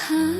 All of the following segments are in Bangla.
Huh?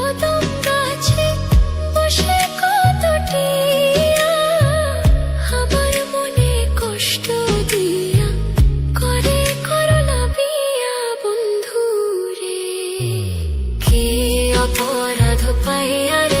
অপরাধ পাইয়া